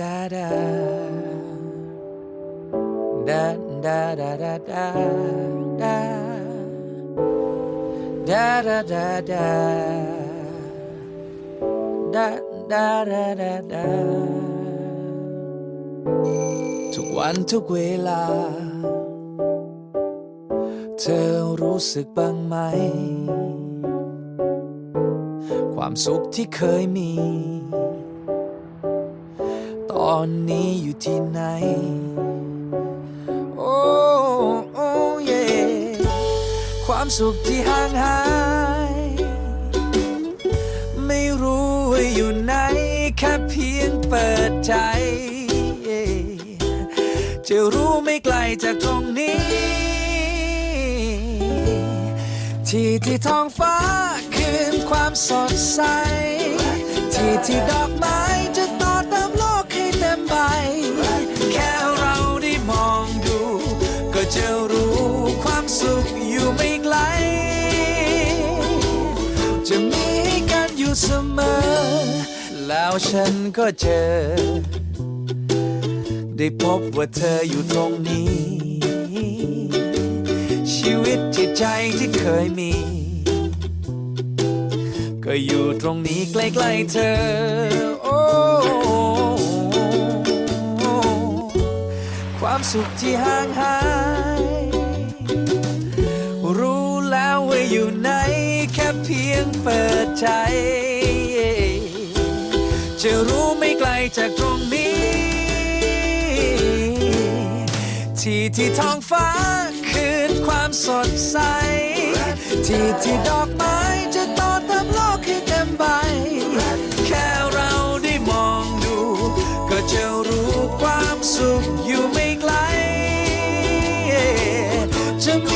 da da da da da da da da da da da da da da da da da ทุกวันทุกเวลา เธอรู้สึกบ้างไหม ความสุขที่เคยมี อนนี้อยู่ที่ไหน โอ้โอ้เย่ความสุขที่ห่างหาย ไม่รู้ว่าอยู่ไหน แค่เพียงเปิดใจ จะรู้ไม่ไกลจากตรงนี้ ที่ที่ท้องฟ้าคืนความสดใส ที่ที่ดอก จะรู้ความสุขอยู่ไม่ไกล จะมีให้กันอยู่เสมอ แล้วฉันก็เจอ ได้พบว่าเธออยู่ตรงนี้ ชีวิตจิตใจที่เคยมี ก็อยู่ตรงนี้ใกล้ๆเธอ โอ้ ความสุขที่ห่างหาย รู้แล้วว่าอยู่ไหนแค่เพียงเปิดใจ จะรู้ไม่ไกลจากตรงนี้ ที่ที่ท้องฟ้าคืนความสดใส ที่ที่ดอกไม้ to